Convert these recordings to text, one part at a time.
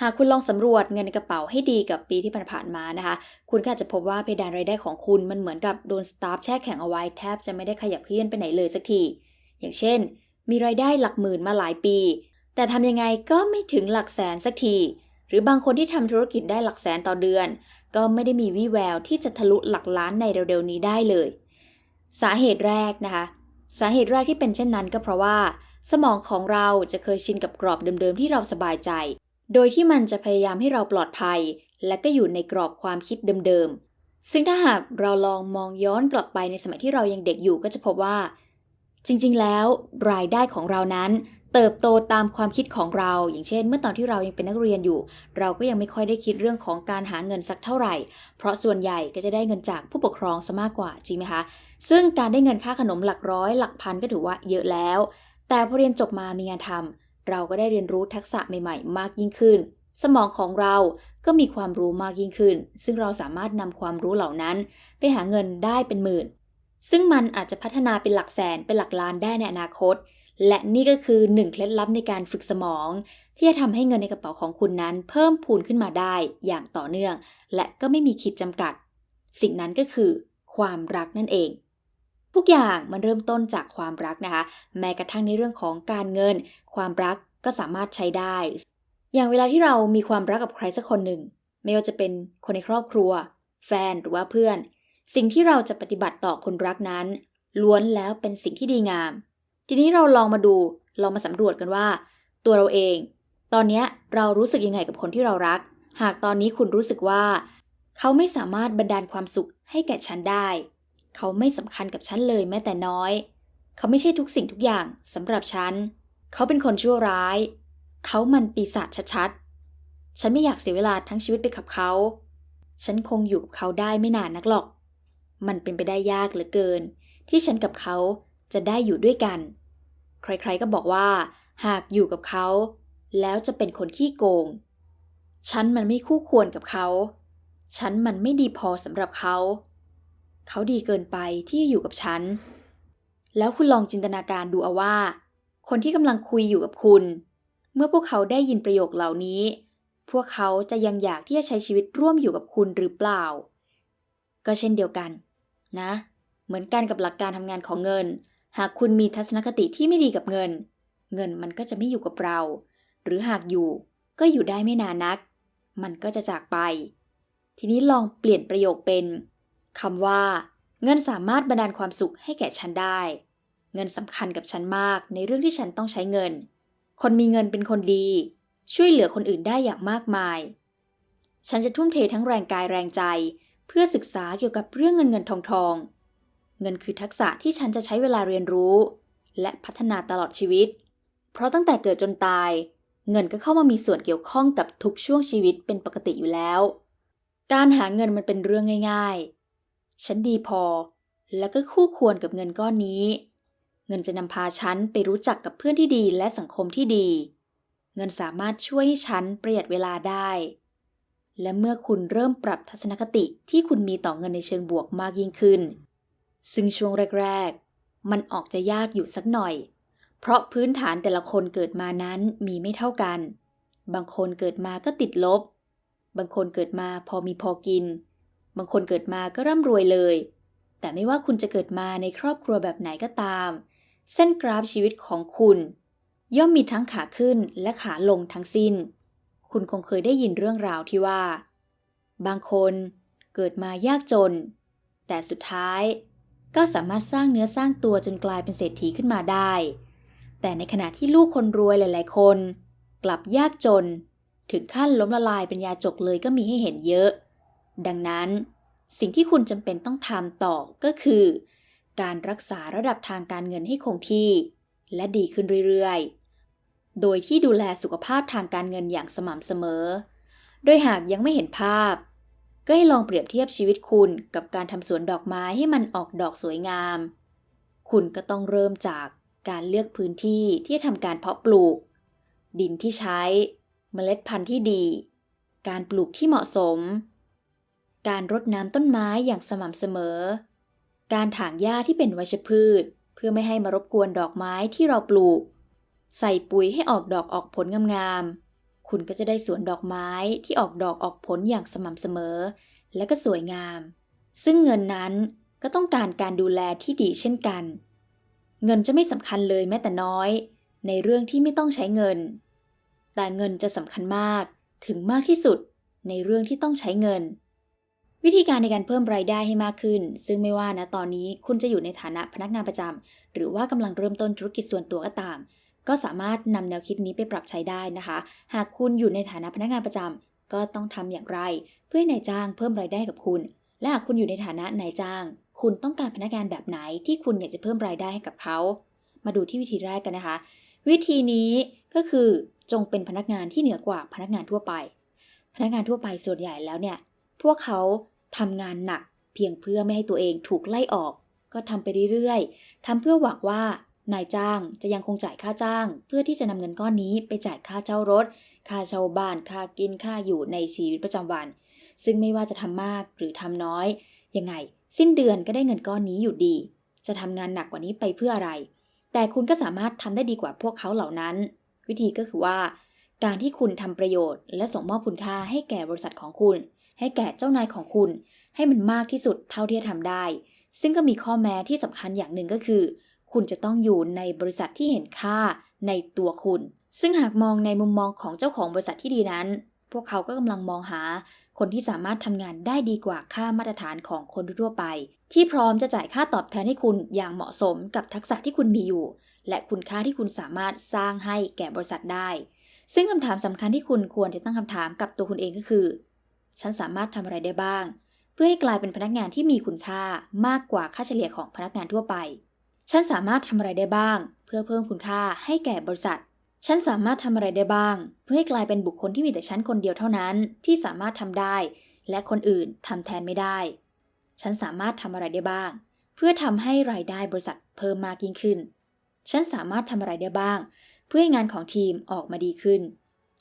หากคุณลองสำรวจเงินในกระเป๋าให้ดีกับปีที่ผ่านๆมานะคะ คุณก็อาจจะพบว่าเพดานรายได้ของคุณมันเหมือนกับโดนสตาร์ฟแช่แข็งเอาไว้แทบจะไม่ได้ขยับเคลื่อนไปไหนเลยสักที อย่างเช่น มีรายได้หลักหมื่นมาหลายปี แต่ทำยังไงก็ไม่ถึงหลักแสนสักที หรือบางคนที่ทำธุรกิจได้หลักแสนต่อเดือน ก็ไม่ได้มีวี่แววที่จะทะลุหลักล้านในเร็วๆนี้ได้เลย สาเหตุแรกนะคะ สาเหตุแรกที่เป็นเช่นนั้นก็เพราะว่า สมองของเราจะเคยชินกับกรอบเดิมๆที่เราสบายใจ โดยที่มันจะพยายามให้เราปลอดภัย และก็อยู่ในกรอบความคิดเดิมๆ ซึ่งถ้าหากเราลองมองย้อนกลับไปในสมัยที่เรายังเด็กอยู่ก็จะพบว่า จริงๆ แล้ว รายได้ของเรานั้น เติบโตตามความคิดของเรา อย่างเช่น เมื่อตอนที่เรายังเป็นนักเรียนอยู่ เราก็ยังไม่ค่อยได้คิดเรื่องของการหาเงินสักเท่าไหร่ เพราะส่วนใหญ่ก็จะได้เงินจากผู้ปกครองซะมากกว่าจริงไหมคะ ซึ่งการได้เงินค่าขนมหลักร้อยหลักพันก็ถือว่าเยอะแล้ว แต่พอเรียนจบมามีงานทำ เราก็ได้เรียนรู้ทักษะใหม่ ๆ มากยิ่งขึ้น สมองของเราก็มีความรู้มากยิ่งขึ้น ซึ่งเราสามารถนำความรู้เหล่านั้น ไปหาเงินได้เป็นหมื่น ซึ่งมันอาจจะพัฒนาเป็นหลักแสนเป็นหลักล้านได้ในอนาคต และนี่ก็คือหนึ่งเคล็ดลับในการฝึกสมอง ที่จะทำให้เงินในกระเป๋าของคุณนั้น เพิ่มพูนขึ้นมาได้อย่างต่อเนื่อง และก็ไม่มีขีดจำกัด สิ่งนั้นก็คือ ความรักนั่นเอง ทุกอย่างมันเริ่มต้นจากความรักนะคะ แม้กระทั่งในเรื่องของการเงิน ความรักก็สามารถใช้ได้ อย่างเวลาที่เรามีความรักกับใครสักคนหนึ่ง ไม่ว่าจะเป็นคนในครอบครัว แฟนหรือว่าเพื่อน สิ่งที่เราจะปฏิบัติต่อคนรักนั้น ล้วนแล้วเป็นสิ่งที่ดีงาม ทีนี้เราลองมาดูลองมาสำรวจกันว่า ตัวเราเอง ตอนนี้เรารู้สึกยังไงกับคนที่เรารัก หากตอนนี้คุณรู้สึกว่า เขาไม่สามารถบันดาลความสุขให้แก่ฉันได้ เขาไม่สำคัญกับฉันเลยแม้แต่น้อย เขาไม่ใช่ทุกสิ่งทุกอย่างสำหรับฉัน เขาเป็นคนชั่วร้าย เขามันปีศาจชัดๆ ฉันไม่อยากเสียเวลาทั้งชีวิตไปกับเขา ฉันคงอยู่กับเขาได้ไม่นานนักหรอก มันเป็นไปได้ยากเหลือเกิน ที่ฉันกับเขาจะได้อยู่ด้วยกัน ใครๆก็บอกว่า หากอยู่กับเขา แล้วจะเป็นคนขี้โกง ฉันมันไม่คู่ควรกับเขา ฉันมันไม่ดีพอสำหรับเขา เขาดีเกินไปที่จะอยู่กับฉัน แล้วคุณลองจินตนาการดูเอาว่า คนที่กำลังคุยอยู่กับคุณ เมื่อพวกเขาได้ยินประโยคเหล่านี้ พวกเขาจะยังอยากที่จะใช้ชีวิตร่วมอยู่กับคุณหรือเปล่า ก็เช่นเดียวกัน นะ เหมือนกันกับหลักการทำงานของเงิน หากคุณมีทัศนคติที่ไม่ดีกับเงิน เงินมันก็จะไม่อยู่กับเรา หรือหากอยู่ก็อยู่ได้ไม่นานนัก มันก็จะจากไป ทีนี้ลองเปลี่ยนประโยคเป็น คำว่า เงินสามารถบันดาลความสุขให้แก่ฉันได้ เงินสำคัญกับฉันมากในเรื่องที่ฉันต้องใช้เงิน คนมีเงินเป็นคนดี ช่วยเหลือคนอื่นได้อย่างมากมาย ฉันจะทุ่มเททั้งแรงกายแรงใจ เพื่อศึกษาเกี่ยวกับเรื่องเงินเงินทองทอง เงินคือทักษะที่ฉันจะใช้เวลาเรียนรู้ และพัฒนาตลอดชีวิต เพราะตั้งแต่เกิดจนตาย เงินก็เข้ามามีส่วนเกี่ยวข้องกับทุกช่วงชีวิตเป็นปกติอยู่แล้วการหาเงินมันเป็นเรื่องง่ายๆ ฉันดีพอ และก็คู่ควรกับเงินก้อนนี้ เงินจะนำพาฉันไปรู้จักกับเพื่อนที่ดีและสังคมที่ดี เงินสามารถช่วยให้ฉันประหยัดเวลาได้ และเมื่อคุณเริ่มปรับทัศนคติที่คุณมีต่อเงินในเชิงบวกมากยิ่งขึ้น ซึ่งช่วงแรก ๆ มันออกจะยากอยู่สักหน่อย เพราะพื้นฐานแต่ละคนเกิดมานั้นมีไม่เท่ากัน บางคนเกิดมาก็ติดลบ บางคนเกิดมาพอมีพอกิน บางคนเกิดมาก็ร่ำรวยเลย แต่ไม่ว่าคุณจะเกิดมาในครอบครัวแบบไหนก็ตาม เส้นกราฟชีวิตของคุณ ย่อมมีทั้งขาขึ้นและขาลงทั้งสิ้น คุณคงเคยได้ยินเรื่องราวที่ว่า บางคนเกิดมายากจน แต่สุดท้ายก็สามารถสร้างเนื้อสร้างตัวจนกลายเป็นเศรษฐีขึ้นมาได้ แต่ในขณะที่ลูกคนรวยหลาย ๆ คน กลับยากจน ถึงขั้นล้มละลายเป็นยาจกเลยก็มีให้เห็นเยอะ ดังนั้น สิ่งที่คุณจำเป็นต้องทำต่อก็คือ การรักษาระดับทางการเงินให้คงที่ และดีขึ้นเรื่อยๆ โดยที่ดูแลสุขภาพทางการเงินอย่างสม่ำเสมอ โดยหากยังไม่เห็นภาพ ก็ให้ลองเปรียบเทียบชีวิตคุณกับการทำสวนดอกไม้ให้มันออกดอกสวยงาม คุณก็ต้องเริ่มจากการเลือกพื้นที่ที่ทำการเพาะปลูก ดินที่ใช้ เมล็ดพันธุ์ที่ดี การปลูกที่เหมาะสม การรดน้ำต้นไม้อย่างสม่ำเสมอ การถางหญ้าที่เป็นวัชพืช เพื่อไม่ให้มารบกวนดอกไม้ที่เราปลูก ใส่ปุ๋ยให้ออกดอกออกผลงามๆ คุณก็จะได้สวนดอกไม้ที่ออกดอกออกผลอย่างสม่ำเสมอ และก็สวยงาม ซึ่งเงินนั้นก็ต้องการการดูแลที่ดีเช่นกัน เงินจะไม่สำคัญเลยแม้แต่น้อย ในเรื่องที่ไม่ต้องใช้เงิน แต่เงินจะสำคัญมากถึงมากที่สุดในเรื่องที่ต้องใช้เงิน วิธีการในการเพิ่มรายได้ให้มากขึ้น ซึ่งไม่ว่านะตอนนี้คุณจะอยู่ในฐานะพนักงานประจำหรือว่ากำลังเริ่มต้นธุรกิจส่วนตัวก็ตาม ก็สามารถนำแนวคิดนี้ไปปรับใช้ได้นะคะ หากคุณอยู่ในฐานะพนักงานประจำก็ต้องทำอย่างไร เพื่อให้นายจ้างเพิ่มรายได้กับคุณ และหากคุณอยู่ในฐานะนายจ้าง คุณต้องการพนักงานแบบไหนที่คุณอยากจะเพิ่มรายได้ให้กับเขา มาดูที่วิธีแรกกันนะคะ วิธีนี้ก็คือจงเป็นพนักงานที่เหนือกว่าพนักงานทั่วไป พนักงานทั่วไปส่วนใหญ่แล้วเนี่ยพวกเขา ทำงานหนัก เพียงเพื่อไม่ให้ตัวเองถูกไล่ออก ก็ทำไปเรื่อยๆทำเพื่อหวังว่านายจ้างจะยังคงจ่ายค่าจ้าง เพื่อที่จะนำเงินก้อนนี้ไปจ่ายค่าเช่ารถ ค่าเช่าบ้าน ค่ากิน ค่าอยู่ในชีวิตประจำวัน ซึ่งไม่ว่าจะทำมากหรือทำน้อย ยังไง สิ้นเดือนก็ได้เงินก้อนนี้อยู่ดี จะทำงานหนักกว่านี้ไปเพื่ออะไร แต่คุณก็สามารถทำได้ดีกว่าพวกเขาเหล่านั้น วิธีก็คือว่า การที่คุณทำประโยชน์ และส่งมอบคุณค่าให้แก่บริษัทของคุณ ให้แก่เจ้านายของคุณ ให้มันมากที่สุดเท่าที่จะทำได้ ซึ่งก็มีข้อแม้ที่สำคัญอย่างหนึ่งก็คือ คุณจะต้องอยู่ในบริษัทที่เห็นค่าในตัวคุณ ซึ่งหากมองในมุมมองของเจ้าของบริษัทที่ดีนั้น พวกเขาก็กำลังมองหาคนที่สามารถทำงานได้ดีกว่าค่ามาตรฐานของคนทั่วไป ที่พร้อมจะจ่ายค่าตอบแทนให้คุณอย่างเหมาะสมกับทักษะที่คุณมีอยู่ และคุณค่าที่คุณสามารถสร้างให้แก่บริษัทได้ ซึ่งคำถามสำคัญที่คุณควรจะตั้งคำถามกับตัวคุณเองก็คือ ฉันสามารถทำอะไรได้บ้าง เพื่อให้กลายเป็นพนักงานที่มีคุณค่ามากกว่าค่าเฉลี่ยของพนักงานทั่วไป ฉันสามารถทำอะไรได้บ้าง เพื่อเพิ่มคุณค่าให้แก่บริษัท ฉันสามารถทำอะไรได้บ้าง เพื่อให้กลายเป็นบุคคลที่มีแต่ฉันคนเดียวเท่านั้นที่สามารถทำได้ และคนอื่นทำแทนไม่ได้ ฉันสามารถทำอะไรได้บ้าง เพื่อทำให้รายได้บริษัทเพิ่มมากยิ่งขึ้น ฉันสามารถทำอะไรได้บ้าง เพื่อให้งานของทีมออกมาดีขึ้น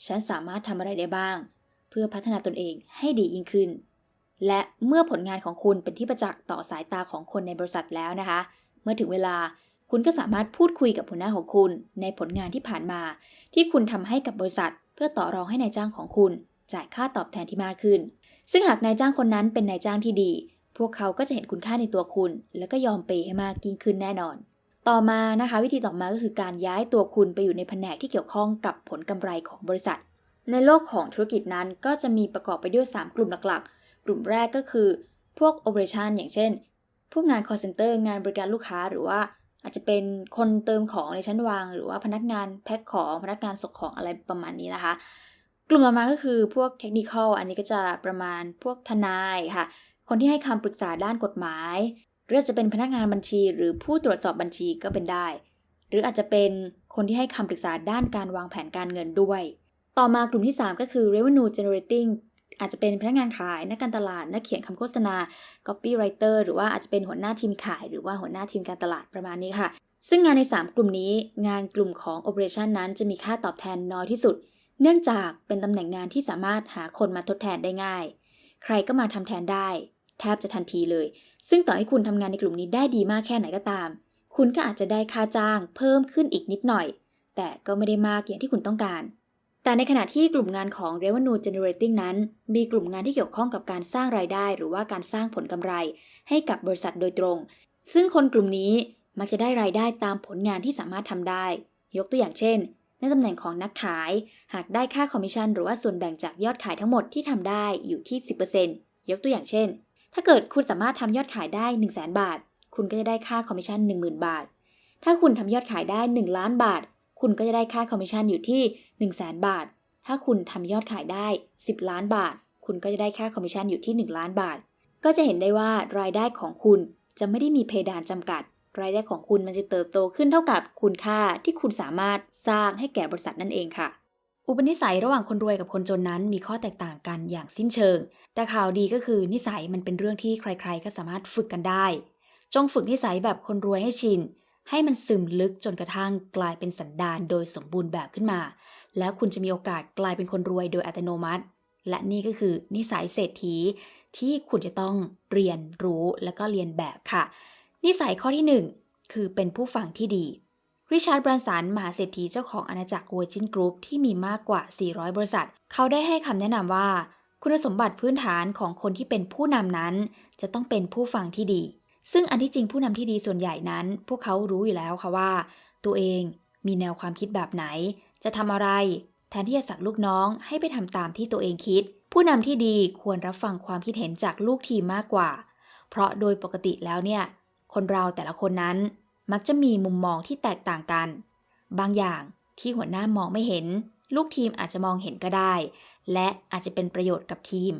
ฉันสามารถทำอะไรได้บ้าง พื่อพัฒนาตนเองให้ดียิ่งขึ้น และเมื่อผลงานของคุณเป็นที่ประจักษ์ต่อสายตาของคนในบริษัทแล้วนะคะ เมื่อถึงเวลาคุณก็สามารถพูดคุยกับหัวหน้าของคุณ ในผลงานที่ผ่านมา ที่คุณทำให้กับบริษัท เพื่อต่อรองให้นายจ้างของคุณ จ่ายค่าตอบแทนที่มากขึ้น ซึ่งหากนายจ้างคนนั้นเป็นนายจ้างที่ดี พวกเขาก็จะเห็นคุณค่าในตัวคุณ แล้วก็ยอมเปย์ให้มากยิ่งขึ้นแน่นอน ต่อมานะคะ วิธีต่อมาก็คือการย้ายตัวคุณไปอยู่ในแผนกที่เกี่ยวข้องกับผลกำไรของบริษัท ในโลกของธุรกิจนั้นก็จะมีประกอบไปด้วย 3 กลุ่มหลักๆ กลุ่มแรกก็คือ พวก operation อย่างเช่น พวกงาน call center งานบริการลูกค้าหรือว่าอาจจะเป็นคนเติมของในชั้นวาง หรือว่าพนักงานแพ็คของพนักงานส่งของอะไรประมาณนี้นะคะ กลุ่มต่อมาก็คือพวกเทคนิคอลอันนี้ก็จะประมาณพวกทนายค่ะ คนที่ให้คำปรึกษาด้านกฎหมาย หรืออาจจะเป็นพนักงานบัญชี หรือผู้ตรวจสอบบัญชีก็เป็นได้ หรืออาจจะเป็นคนที่ให้คำปรึกษาด้านการวางแผนการเงินด้วย ต่อมากลุ่มที่ 3 ก็คือ revenue generating อาจจะเป็นพนักงานขายนักการตลาด นักเขียนคำโฆษณา copywriter หรือว่าอาจจะเป็นหัวหน้าทีมขาย หรือว่าหัวหน้าทีมการตลาดประมาณนี้ค่ะ ซึ่งงานใน 3 กลุ่มนี้ งานกลุ่มของ operation นั้นจะมีค่าตอบแทนน้อยที่สุด เนื่องจากเป็นตำแหน่งงานที่สามารถหาคนมาทดแทนได้ง่าย ใครก็มาทำแทนได้ แทบจะทันทีเลย ซึ่งต่อให้คุณทำงานในกลุ่มนี้ได้ดีมากแค่ไหนก็ตาม คุณก็อาจจะได้ค่าจ้าง เพิ่มขึ้นอีกนิดหน่อย แต่ก็ไม่ได้มากอย่างที่คุณต้องการ แต่ในขณะที่กลุ่มงานของ revenue generating นั้น มีกลุ่มงานที่เกี่ยวข้องกับการสร้างรายได้ หรือว่าการสร้างผลกำไร ให้กับบริษัทโดยตรง ซึ่งคนกลุ่มนี้มักจะได้รายได้ตามผลงานที่สามารถทำได้ ยกตัวอย่างเช่น ในตำแหน่งของนักขาย หากได้ค่าคอมมิชชั่นหรือว่าส่วนแบ่งจากยอดขายทั้งหมดที่ทำได้อยู่ที่ 10%ยกตัวอย่างเช่น ถ้าเกิดคุณสามารถทำยอดขายได้ 1 0 0 0 0แบาท คุณก็จะได้ค่าคอมมิชชั่น 10,000 บาท ถ้าคุณทำยอดขายได้ 1 ล้านบาท คุณก็จะได้ค่าคอมมิชชั่นอยู่ที่ 1 0 0 0 0แบาท ถ้าคุณทำยอดขายได้ 10 ล้านบาท คุณก็จะได้ค่าคอมมิชชั่นอยู่ที่ 1 ล้านบาท ก็จะเห็นได้ว่ารายได้ของคุณจะไม่ได้มีเพดานจำกัด รายได้ของคุณมันจะเติบโตขึ้นเท่ากับคุณค่าที่คุณสามารถสร้างให้แก่บริษัทนั่นเองค่ะอุปนิสัยระหว่างคนรวยกับคนจนนั้นมีข้อแตกต่างกันอย่างสิ้นเชิง แต่ข่าวดีก็คือนิสัยมันเป็นเรื่องที่ใครๆ ก็สามารถฝึกกันได้ จงฝึกนิสัยแบบคนรวยให้ชิน ให้มันซึมลึกจนกระทั่งกลายเป็นสันดานโดยสมบูรณ์แบบขึ้นมา แล้วคุณจะมีโอกาสกลายเป็นคนรวยโดยอัตโนมัติ และนี่ก็คือนิสัยเศรษฐีที่คุณจะต้องเรียนรู้และก็เรียนแบบค่ะ นิสัยข้อที่หนึ่งคือเป็นผู้ฟังที่ดีริชาร์ดบรันสันมหาเศรษฐีเจ้าของอาณาจักร Virgin Group ที่มีมากกว่า 400 บริษัท เขาได้ให้คำแนะนำว่า คุณสมบัติพื้นฐานของคนที่เป็นผู้นำนั้น จะต้องเป็นผู้ฟังที่ดี ซึ่งอันที่จริงผู้นำที่ดีส่วนใหญ่นั้น พวกเขารู้อยู่แล้วค่ะว่า ตัวเองมีแนวความคิดแบบไหน จะทำอะไร แทนที่จะสั่งลูกน้องให้ไปทำตามที่ตัวเองคิด ผู้นำที่ดีควรรับฟังความคิดเห็นจากลูกทีมมากกว่า เพราะโดยปกติแล้วเนี่ย คนเราแต่ละคนนั้น มักจะมีมุมมองที่แตกต่างกัน บางอย่างที่หัวหน้ามองไม่เห็น ลูกทีมอาจจะมองเห็นก็ได้ และอาจจะเป็นประโยชน์กับทีม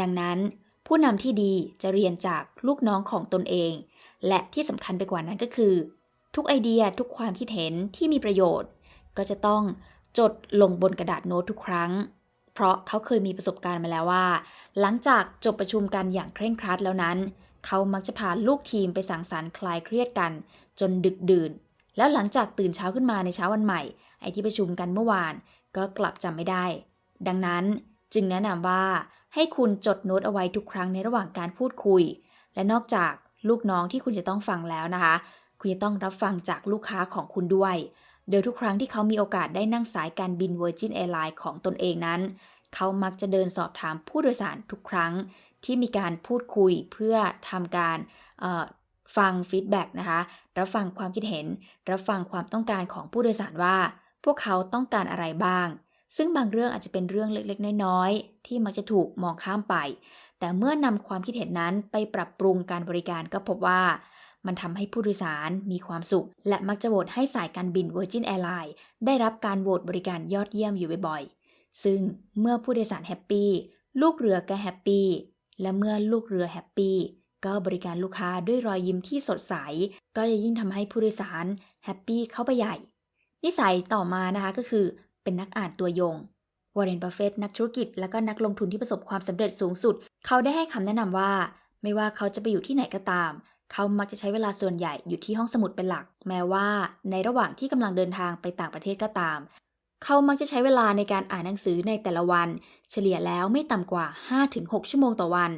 ดังนั้น ผู้นำที่ดีจะเรียนจากลูกน้องของตนเอง และที่สำคัญไปกว่านั้นก็คือ ทุกไอเดียทุกความคิดเห็นที่มีประโยชน์ ก็จะต้องจดลงบนกระดาษโน้ตทุกครั้ง เพราะเขาเคยมีประสบการณ์มาแล้วว่า หลังจากจบประชุมกันอย่างเคร่งครัดแล้วนั้น เขามักจะพาลูกทีมไปสังสรรค์คลายเครียดกัน จนดึกดื่น แล้วหลังจากตื่นเช้าขึ้นมาในเช้าวันใหม่ ไอที่ประชุมกันเมื่อวาน ก็กลับจำไม่ได้ ดังนั้นจึงแนะนำว่า ให้คุณจดโน้ตเอาไว้ทุกครั้งในระหว่างการพูดคุย และนอกจากลูกน้องที่คุณจะต้องฟังแล้วนะคะ คุณจะต้องรับฟังจากลูกค้าของคุณด้วย โดยทุกครั้งที่เขามีโอกาสได้นั่งสายการบิน Virgin Airlines ของตนเองนั้น เขามักจะเดินสอบถามผู้โดยสารทุกครั้งที่มีการพูดคุยเพื่อทำการฟังฟีดแบ็กนะคะ รับฟังความคิดเห็น รับฟังความต้องการของผู้โดยสารว่า พวกเขาต้องการอะไรบ้าง ซึ่งบางเรื่องอาจจะเป็นเรื่องเล็กๆ น้อยๆ ที่มักจะถูกมองข้ามไป แต่เมื่อนำความคิดเห็นนั้นไปปรับปรุงการบริการก็พบว่า มันทำให้ผู้โดยสารมีความสุข และมักจะโหวตให้สายการบิน Virgin Airlines ได้รับการโหวตบริการยอดเยี่ยมอยู่บ่อยๆ ซึ่งเมื่อผู้โดยสารแฮปปี้ลูกเรือก็แฮปปี้และเมื่อลูกเรือแฮปปี้ก็บริการลูกค้าด้วยรอยยิ้มที่สดใส ก็จะยิ่งทำให้ผู้โดยสารแฮปปี้เข้าไปใหญ่ นิสัยต่อมานะคะก็คือ เป็นนักอ่านตัวยง วอร์เรนบัฟเฟตนักธุรกิจและก็นักลงทุนที่ประสบความสำเร็จสูงสุด เขาได้ให้คำแนะนำว่า ไม่ว่าเขาจะไปอยู่ที่ไหนก็ตาม เขามักจะใช้เวลาส่วนใหญ่อยู่ที่ห้องสมุดเป็นหลัก แม้ว่าในระหว่างที่กำลังเดินทางไปต่างประเทศก็ตาม เขามักจะใช้เวลาในการอ่านหนังสือในแต่ละวัน เฉลี่ยแล้วไม่ต่ำกว่า 5-6 ชั่วโมงต่อวัน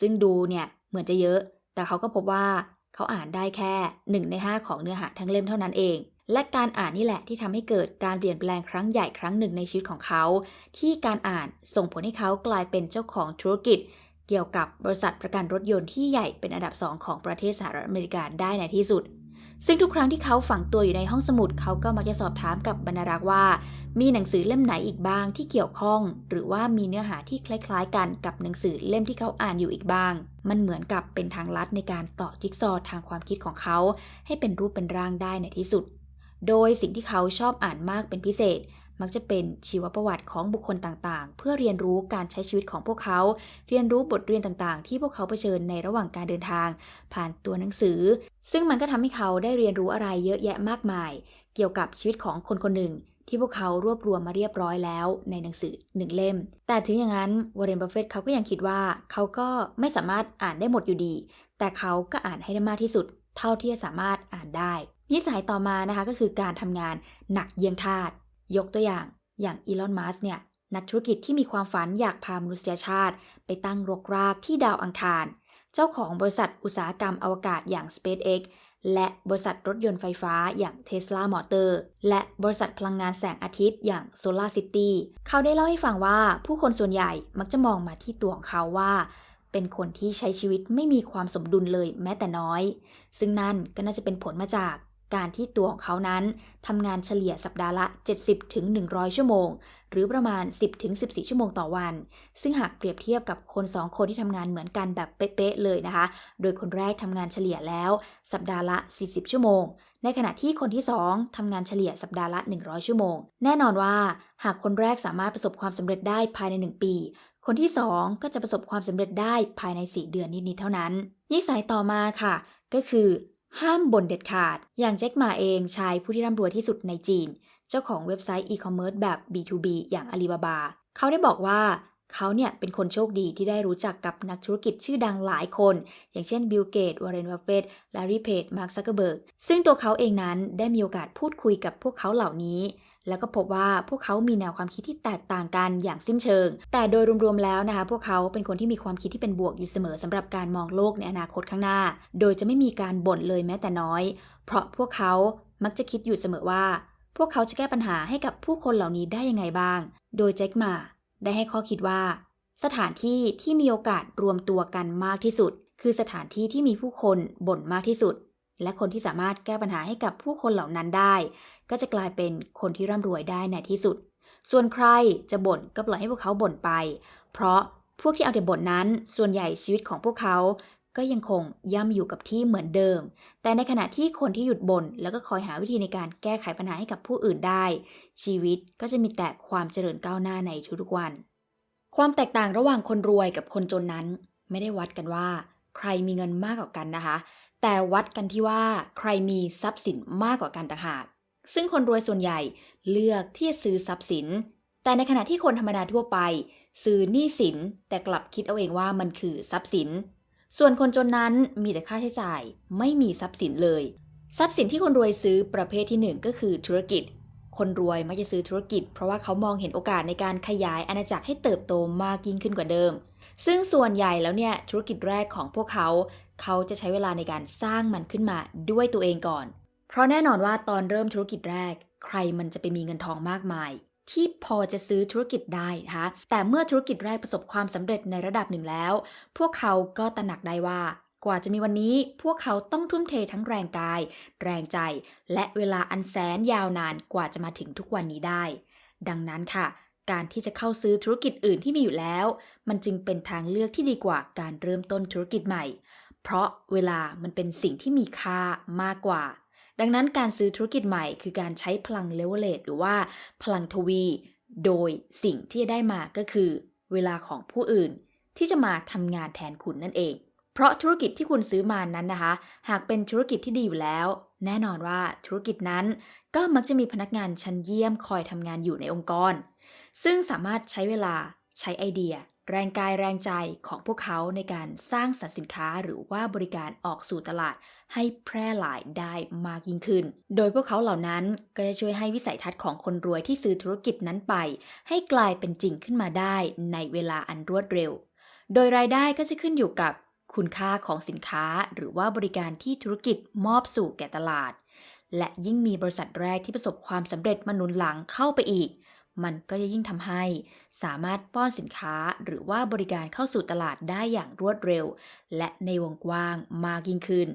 ซึ่งดูเนี่ยเหมือนจะเยอะ แต่เขาก็พบว่าเขาอ่านได้แค่ 1 ใน 5 ของเนื้อหาทั้งเล่มเท่านั้นเอง และการอ่านนี่แหละที่ทำให้เกิดการเปลี่ยนแปลงครั้งใหญ่ครั้งหนึ่งในชีวิตของเขา ที่การอ่านส่งผลให้เขากลายเป็นเจ้าของธุรกิจ เกี่ยวกับบริษัทประกันรถยนต์ที่ใหญ่เป็นอันดับสองของประเทศสหรัฐอเมริกาได้ในที่สุด ซึ่งทุกครั้งที่เขาฝังตัวอยู่ในห้องสมุด เขาก็มักจะสอบถามกับบรรณารักษ์ว่า มีหนังสือเล่มไหนอีกบ้างที่เกี่ยวข้อง หรือว่ามีเนื้อหาที่คล้ายๆ กันกับหนังสือเล่มที่เขาอ่านอยู่อีกบ้าง มันเหมือนกับเป็นทางลัดในการต่อจิ๊กซอทางความคิดของเขา ให้เป็นรูปเป็นร่างได้ในที่สุด โดยสิ่งที่เขาชอบอ่านมากเป็นพิเศษ มักจะเป็นชีวประวัติของบุคคลต่างๆ เพื่อเรียนรู้การใช้ชีวิตของพวกเขา เรียนรู้บทเรียนต่างๆ ที่พวกเขาเผชิญในระหว่างการเดินทาง ผ่านตัวหนังสือ ซึ่งมันก็ทำให้เขาได้เรียนรู้อะไรเยอะแยะมากมาย เกี่ยวกับชีวิตของคนคนหนึ่ง ที่พวกเขารวบรวมมาเรียบร้อยแล้วในหนังสือหนึ่งเล่ม แต่ถึงอย่างนั้นวอร์เรนบัฟเฟตเขาก็ยังคิดว่า เขาก็ไม่สามารถอ่านได้หมดอยู่ดี แต่เขาก็อ่านให้ได้มากที่สุด เท่าที่จะสามารถอ่านได้ นิสัยต่อมานะคะก็คือการทำงานหนักเยี่ยงทาสยกตัวอย่างอย่างอีลอนมัสเนี่ยนักธุรกิจที่มีความฝันอยากพามนุษยชาติ ไปตั้งรกรากที่ดาวอังคาร เจ้าของบริษัทอุตสาหกรรมอวกาศอย่าง SpaceX และบริษัทรถยนต์ไฟฟ้าอย่าง Tesla Motor และบริษัทพลังงานแสงอาทิตย์อย่าง Solar City เขาได้เล่าให้ฟังว่าผู้คนส่วนใหญ่มักจะมองมาที่ตัวของเขาว่า เป็นคนที่ใช้ชีวิตไม่มีความสมดุลเลยแม้แต่น้อย ซึ่งนั่นก็น่าจะเป็นผลมาจากการที่ตัวของเขานั้นทำงานเฉลี่ยสัปดาห์ละ 70-100 ชั่วโมง หรือประมาณ 10-14 ชั่วโมงต่อวัน ซึ่งหากเปรียบเทียบกับคน 2 คนที่ทำงานเหมือนกันแบบเป๊ะๆเลยนะคะ โดยคนแรกทำงานเฉลี่ยแล้ว สัปดาห์ละ 40 ชั่วโมง ในขณะที่คนที่ 2ทำงานเฉลี่ยสัปดาห์ละ 100 ชั่วโมง แน่นอนว่า หากคนแรกสามารถประสบความสำเร็จได้ภายใน 1 ปี คนที่ 2 ก็จะประสบความสำเร็จได้ภายใน 4 เดือนนิดๆเท่านั้น นิสัยต่อมาค่ะ ก็คือ ห้ามบ่นเด็ดขาด อย่างแจ็คมาเองชายผู้ที่ร่ำรวยที่สุดในจีน เจ้าของเว็บไซต์อีคอมเมิร์ซแบบ B2B อย่างอาลีบาบา เขาได้บอกว่าเขาเนี่ยเป็นคนโชคดีที่ได้รู้จักกับนักธุรกิจชื่อดังหลายคน อย่างเช่นบิลเกตวอร์เรนบัฟเฟตลารีเพจมาร์คซักเกอร์เบิร์กซึ่งตัวเขาเองนั้นได้มีโอกาสพูดคุยกับพวกเขาเหล่านี้ แล้วก็พบว่าพวกเขามีแนวความคิดที่แตกต่างกันอย่างสิ้นเชิง แต่โดยรวมๆแล้วนะคะ พวกเขาเป็นคนที่มีความคิดที่เป็นบวกอยู่เสมอสำหรับการมองโลกในอนาคตข้างหน้า โดยจะไม่มีการบ่นเลยแม้แต่น้อย เพราะพวกเขามักจะคิดอยู่เสมอว่า พวกเขาจะแก้ปัญหาให้กับผู้คนเหล่านี้ได้ยังไงบ้าง โดยแจ็คหมาได้ให้ข้อคิดว่า สถานที่ที่มีโอกาสรวมตัวกันมากที่สุด คือสถานที่ที่มีผู้คนบ่นมากที่สุดและคนที่สามารถแก้ปัญหาให้กับผู้คนเหล่านั้นได้ ก็จะกลายเป็นคนที่ร่ำรวยได้ในที่สุด ส่วนใครจะบ่นก็ปล่อยให้พวกเขาบ่นไป เพราะพวกที่เอาแต่บ่นนั้น ส่วนใหญ่ชีวิตของพวกเขาก็ยังคงย่ำอยู่กับที่เหมือนเดิม แต่ในขณะที่คนที่หยุดบ่นแล้วก็คอยหาวิธีในการแก้ไขปัญหาให้กับผู้อื่นได้ ชีวิตก็จะมีแต่ความเจริญก้าวหน้าในทุกๆวัน ความแตกต่างระหว่างคนรวยกับคนจนนั้น ไม่ได้วัดกันว่า ใครมีเงินมากกว่ากันนะคะ แต่วัดกันที่ว่าใครมีทรัพย์สินมากกว่ากันต่างหาก ซึ่งคนรวยส่วนใหญ่เลือกที่จะซื้อทรัพย์สิน แต่ในขณะที่คนธรรมดาทั่วไป ซื้อหนี้สินแต่กลับคิดเอาเองว่ามันคือทรัพย์สิน ส่วนคนจนนั้นมีแต่ค่าใช้จ่ายไม่มีทรัพย์สินเลย ทรัพย์สินที่คนรวยซื้อประเภทที่หนึ่งก็คือธุรกิจ คนรวยมักจะซื้อธุรกิจ เพราะว่าเขามองเห็นโอกาสในการขยายอาณาจักรให้เติบโตมากยิ่งขึ้นกว่าเดิม ซึ่งส่วนใหญ่แล้วเนี่ยธุรกิจแรกของพวกเขา เขาจะใช้เวลาในการสร้างมันขึ้นมาด้วยตัวเองก่อน เพราะแน่นอนว่าตอนเริ่มธุรกิจแรก ใครมันจะไปมีเงินทองมากมาย ที่พอจะซื้อธุรกิจได้นะคะแต่เมื่อธุรกิจแรกประสบความสำเร็จในระดับหนึ่งแล้ว พวกเขาก็ตระหนักได้ว่า กว่าจะมีวันนี้พวกเขาต้องทุ่มเททั้งแรงกาย แรงใจ และเวลาอันแสนยาวนานกว่าจะมาถึงทุกวันนี้ได้ ดังนั้นค่ะการที่จะเข้าซื้อธุรกิจอื่นที่มีอยู่แล้ว มันจึงเป็นทางเลือกที่ดีกว่าการเริ่มต้นธุรกิจใหม่ เพราะเวลามันเป็นสิ่งที่มีค่ามากกว่า ดังนั้นการซื้อธุรกิจใหม่คือการใช้พลังเลเวลเลตหรือว่าพลังทวี โดยสิ่งที่จะได้มาก็คือ เวลาของผู้อื่น ที่จะมาทำงานแทนคุณนั่นเอง เพราะธุรกิจที่คุณซื้อมานั้นนะคะ หากเป็นธุรกิจที่ดีอยู่แล้ว แน่นอนว่าธุรกิจนั้น ก็มักจะมีพนักงานชั้นเยี่ยมคอยทำงานอยู่ในองค์กร ซึ่งสามารถใช้เวลาใช้ไอเดีย แรงกายแรงใจของพวกเขาในการสร้างสรรค์สินค้าหรือว่าบริการออกสู่ตลาดให้แพร่หลายได้มากยิ่งขึ้น โดยพวกเขาเหล่านั้นก็จะช่วยให้วิสัยทัศน์ของคนรวยที่ซื้อธุรกิจนั้นไป ให้กลายเป็นจริงขึ้นมาได้ในเวลาอันรวดเร็ว โดยรายได้ก็จะขึ้นอยู่กับคุณค่าของสินค้าหรือว่าบริการที่ธุรกิจมอบสู่แก่ตลาด และยิ่งมีบริษัทแรกที่ประสบความสำเร็จมาหนุนหลังเข้าไปอีก มันก็จะยิ่งทำให้สามารถป้อนสินค้าหรือว่าบริการเข้าสู่ตลาดได้อย่างรวดเร็ว และในวงกว้างมากยิ่งขึ้น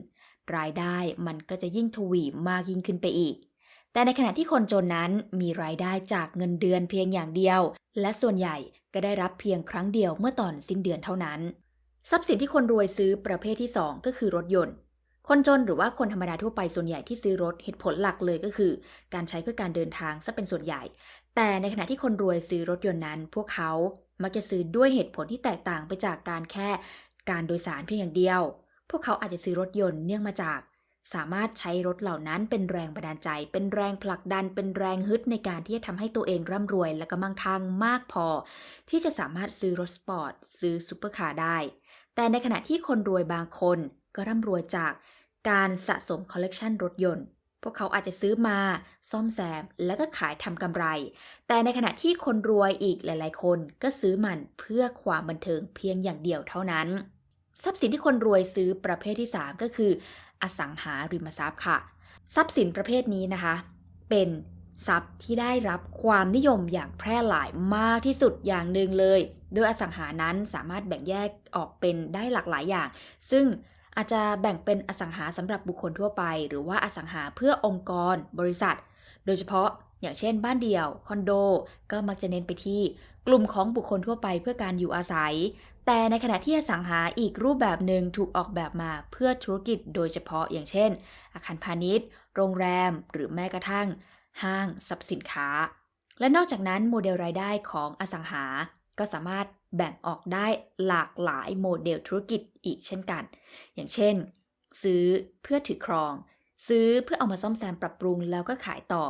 รายได้มันก็จะยิ่งทวีมากยิ่งขึ้นไปอีก แต่ในขณะที่คนจนนั้นมีรายได้จากเงินเดือนเพียงอย่างเดียว และส่วนใหญ่ก็ได้รับเพียงครั้งเดียวเมื่อตอนสิ้นเดือนเท่านั้น ทรัพย์สินที่คนรวยซื้อประเภทที่ 2 ก็คือรถยนต์คนจนหรือว่าคนธรรมดาทั่วไปส่วนใหญ่ที่ซื้อรถเหตุผลหลักเลยก็คือ การใช้เพื่อการเดินทางซะเป็นส่วนใหญ่ แต่ในขณะที่คนรวยซื้อรถยนต์นั้น พวกเขามักจะซื้อด้วยเหตุผลที่แตกต่างไปจากการแค่การโดยสารเพียงอย่างเดียว พวกเขาอาจจะซื้อรถยนต์เนื่องมาจาก สามารถใช้รถเหล่านั้นเป็นแรงบันดาลใจ เป็นแรงผลักดัน เป็นแรงฮึดในการที่จะทำให้ตัวเองร่ำรวย และก็มั่งคั่งมากพอ ที่จะสามารถซื้อรถสปอร์ต ซื้อซูเปอร์คาร์ได้ แต่ในขณะที่คนรวยบางคนก็ร่ำรวยจากการสะสมคอลเลกชันรถยนต์ พวกเขาอาจจะซื้อมา ซ่อมแซม แล้วก็ขายทำกำไร แต่ในขณะที่คนรวยอีกหลาย ๆ คนก็ซื้อมันเพื่อความบันเทิงเพียงอย่างเดียวเท่านั้น ทรัพย์สินที่คนรวยซื้อประเภทที่ 3 ก็คือ อสังหาริมทรัพย์ค่ะ ทรัพย์สินประเภทนี้นะคะ เป็นทรัพย์ที่ได้รับความนิยมอย่างแพร่หลายมากที่สุดอย่างหนึ่งเลย โดยอสังหานั้นสามารถแบ่งแยกออกเป็นได้หลากหลายอย่าง ซึ่ง อาจจะแบ่งเป็นอสังหาสำหรับบุคคลทั่วไป หรือว่าอสังหาเพื่อองค์กร บริษัท โดยเฉพาะอย่างเช่น บ้านเดี่ยว คอนโด ก็มักจะเน้นไปที่กลุ่มของบุคคลทั่วไปเพื่อการอยู่อาศัย แต่ในขณะที่อสังหาอีกรูปแบบหนึ่งถูกออกแบบมาเพื่อธุรกิจโดยเฉพาะอย่างเช่น อาคารพาณิชย์ โรงแรม หรือแม้กระทั่ง ห้างสรรพสินค้า และนอกจากนั้นโมเดลรายได้ของอสังหาก็สามารถ แบ่งออกได้หลากหลายโมเดลธุรกิจอีกเช่นกัน อย่างเช่น ซื้อเพื่อถือครอง ซื้อเพื่อเอามาซ่อมแซมปรับปรุงแล้วก็ขายต่อ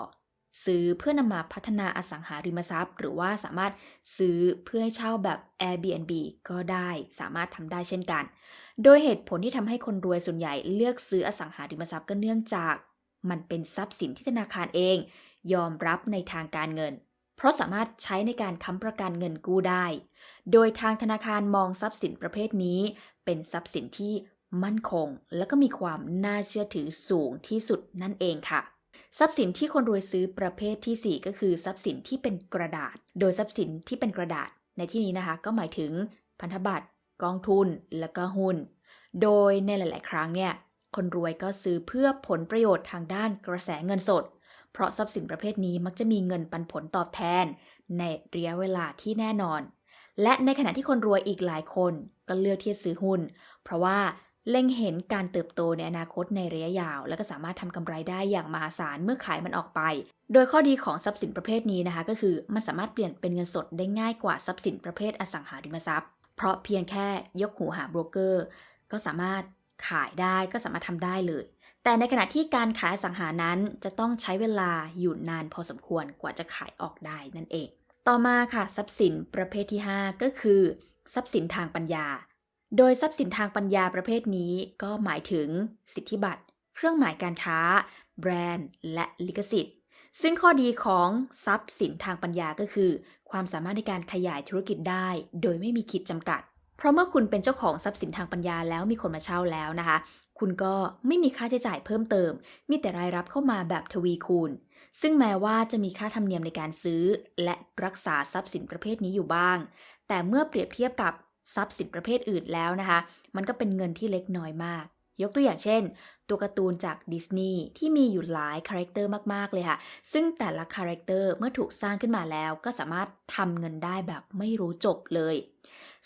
ซื้อเพื่อนำมาพัฒนาอสังหาริมทรัพย์ หรือว่าสามารถซื้อเพื่อให้เช่าแบบ Airbnb ก็ได้สามารถทำได้เช่นกัน โดยเหตุผลที่ทำให้คนรวยส่วนใหญ่เลือกซื้ออสังหาริมทรัพย์ก็เนื่องจาก มันเป็นทรัพย์สินที่ธนาคารเอง ยอมรับในทางการเงิน เพราะสามารถใช้ในการค้ำประกันเงินกู้ได้ โดยทางธนาคารมองทรัพย์สินประเภทนี้ เป็นทรัพย์สินที่มั่นคง และก็มีความน่าเชื่อถือสูงที่สุดนั่นเองค่ะทรัพย์สินที่คนรวยซื้อประเภททีสี่4 ก็คือทรัพย์สินที่เป็นกระดาษ โดยทรัพย์สินที่เป็นกระดาษ ในที่นี้นะคะ ก็หมายถึงพันธบัตร กองทุน และก็หุ้น โดยในหลาย ๆ ครั้งเนี่ย คนรวยก็ซื้อเพื่อผลประโยชน์ทางด้านกระแสเงินสด เพราะทรัพย์สินประเภทนี้มักจะมีเงินปันผลตอบแทน ในระยะเวลาที่แน่นอน และในขณะที่คนรวยอีกหลายคน ก็เลือกที่จะซื้อหุ้น เพราะว่าเล็งเห็นการเติบโตในอนาคตในระยะยาว และก็สามารถทำกำไรได้อย่างมหาศาลเมื่อขายมันออกไป โดยข้อดีของทรัพย์สินประเภทนี้นะคะ ก็คือมันสามารถเปลี่ยนเป็นเงินสดได้ง่ายกว่าทรัพย์สินประเภทอสังหาริมทรัพย์ เพราะเพียงแค่ยกหูหาโบรกเกอร์ ก็สามารถขายได้ก็สามารถทำได้เลย แต่ในขณะที่การขายสังหานั้นจะต้องใช้เวลาอยู่นานพอสมควรกว่าจะขายออกได้นั่นเอง ต่อมาค่ะทรัพย์สินประเภทที่ 5 ก็คือ ทรัพย์สินทางปัญญา โดยทรัพย์สินทางปัญญาประเภทนี้ก็หมายถึง สิทธิบัตร เครื่องหมายการค้า แบรนด์ และลิขสิทธิ์ ซึ่งข้อดีของทรัพย์สินทางปัญญาก็คือ ความสามารถในการขยายธุรกิจได้ โดยไม่มีขีดจำกัดเพราะเมื่อคุณเป็นเจ้าของทรัพย์สินทางปัญญาแล้วมีคนมาเช่าแล้วนะคะ คุณก็ไม่มีค่าใช้จ่ายเพิ่มเติม มีแต่รายรับเข้ามาแบบทวีคูณ ซึ่งแม้ว่าจะมีค่าธรรมเนียมในการซื้อ และรักษาทรัพย์สินประเภทนี้อยู่บ้าง แต่เมื่อเปรียบเทียบกับทรัพย์สินประเภทอื่นแล้วนะคะ มันก็เป็นเงินที่เล็กน้อยมาก ยกตัวอย่างเช่น ตัวการ์ตูนจากดิสนีย์ที่มีอยู่หลายคาแรคเตอร์มาก ๆ เลยค่ะ ซึ่งแต่ละคาแรคเตอร์เมื่อถูกสร้างขึ้นมาแล้ว ก็สามารถทำเงินได้แบบไม่รู้จบเลย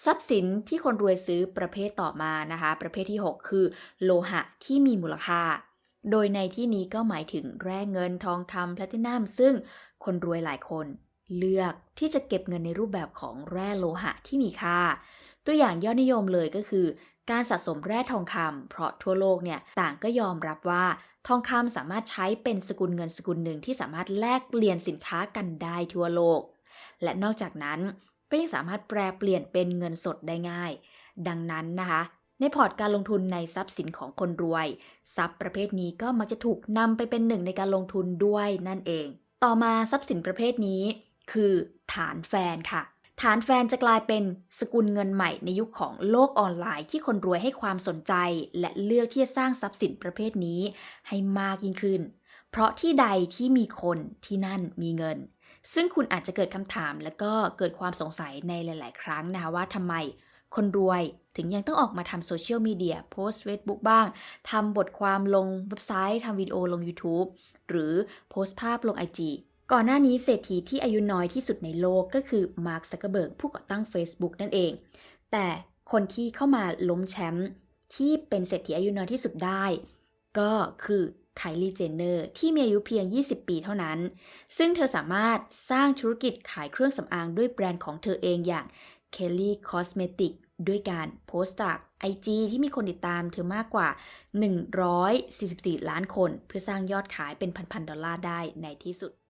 ทรัพย์สินที่คนรวยซื้อประเภทต่อมานะคะ ประเภทที่ 6 คือ โลหะที่มีมูลค่า โดยในที่นี้ก็หมายถึงแร่เงินทองคำแพลตินัมซึ่งคนรวยหลายคน เลือกที่จะเก็บเงินในรูปแบบของแร่โลหะที่มีค่า ตัวอย่างยอดนิยมเลยก็คือ การสะสมแร่ทองคำเพราะทั่วโลกเนี่ยต่างก็ยอมรับว่า ทองคำสามารถใช้เป็นสกุลเงินสกุลหนึ่งที่สามารถแลกเปลี่ยนสินค้ากันได้ทั่วโลก และนอกจากนั้นก็ยังสามารถแปลเปลี่ยนเป็นเงินสดได้ง่าย ดังนั้นนะคะในพอร์ตการลงทุนในทรัพย์สินของคนรวย ทรัพย์ประเภทนี้ก็มักจะถูกนำไปเป็นหนึ่งในการลงทุนด้วยนั่นเอง ต่อมาทรัพย์สินประเภทนี้ คือฐานแฟนค่ะ ฐานแฟนจะกลายเป็นสกุลเงินใหม่ในยุคของโลกออนไลน์ที่คนรวยให้ความสนใจ และเลือกที่จะสร้างทรัพย์สินประเภทนี้ ให้มากยิ่งขึ้น เพราะที่ใดที่มีคนที่นั่นมีเงิน ซึ่งคุณอาจจะเกิดคำถามและก็เกิดความสงสัยในหลาย ๆ ครั้งนะคะว่าทำไมคนรวยถึงยังต้องออกมาทำโซเชียลมีเดียโพสต์ Facebook บ้างทำบทความลงเว็บไซต์ทำวิดีโอลง YouTube หรือโพสต์ภาพลง IG ก่อนหน้านี้เศรษฐีที่อายุน้อยที่สุดในโลกก็คือมาร์คซักเกอร์เบิร์กผู้ก่อตั้ง Facebook นั่นเอง แต่คนที่เข้ามาล้มแชมป์ที่เป็นเศรษฐีอายุน้อยที่สุดได้ ก็คือไคลีเจนเนอร์ที่มีอายุเพียง 20 ปีเท่านั้น ซึ่งเธอสามารถสร้างธุรกิจขายเครื่องสำอางด้วยแบรนด์ของเธอเองอย่าง Kelly Cosmetic ด้วยการโพสต์จาก IG ที่มีคนติดตามเธอมากกว่า 144 ล้านคน เพื่อสร้างยอดขายเป็นพันๆดอลลาร์ได้ในที่สุด